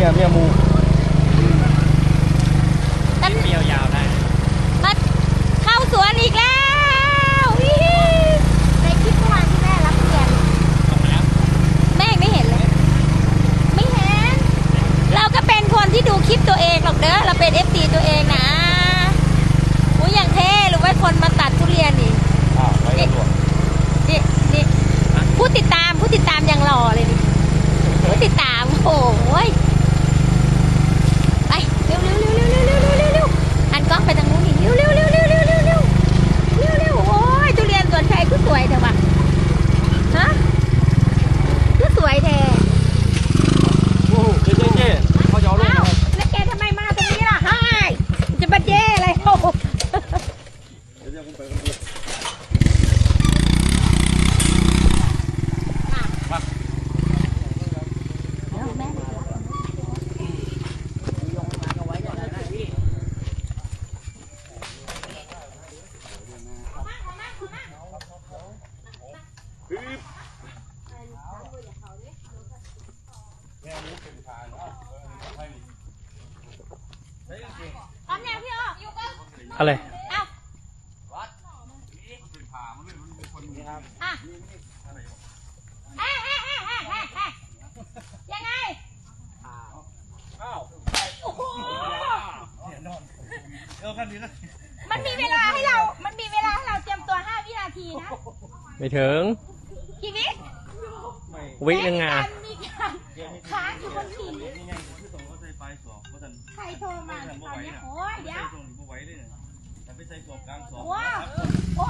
มียเมียหมูมันเปรี้ยวยาวได้มันเข้าสวนอีกแล้ววิฮีในคลิปเมื่อวานที่แม่รับเรียนส่งมาแล้วแม่ยังไม่เห็นเลย ไม่เห็น เราก็เป็นคนที่ดูคลิปตัวเองหรอกเด้อ เราเป็นเอฟซีตัวเอง อะไรเอาเฮ้ยเฮ้ยเฮ้ยเฮ้ยเฮ้ยยังไงโอ้โหมันมีเวลาให้เรา มันมีเวลาให้ ทีนะไม่ถึงกี่วิวิหนึ่งอะาค้างอยู่บนหินใครโทรมาตอนนี้โอ้ยเดี๋ยวโอ้โ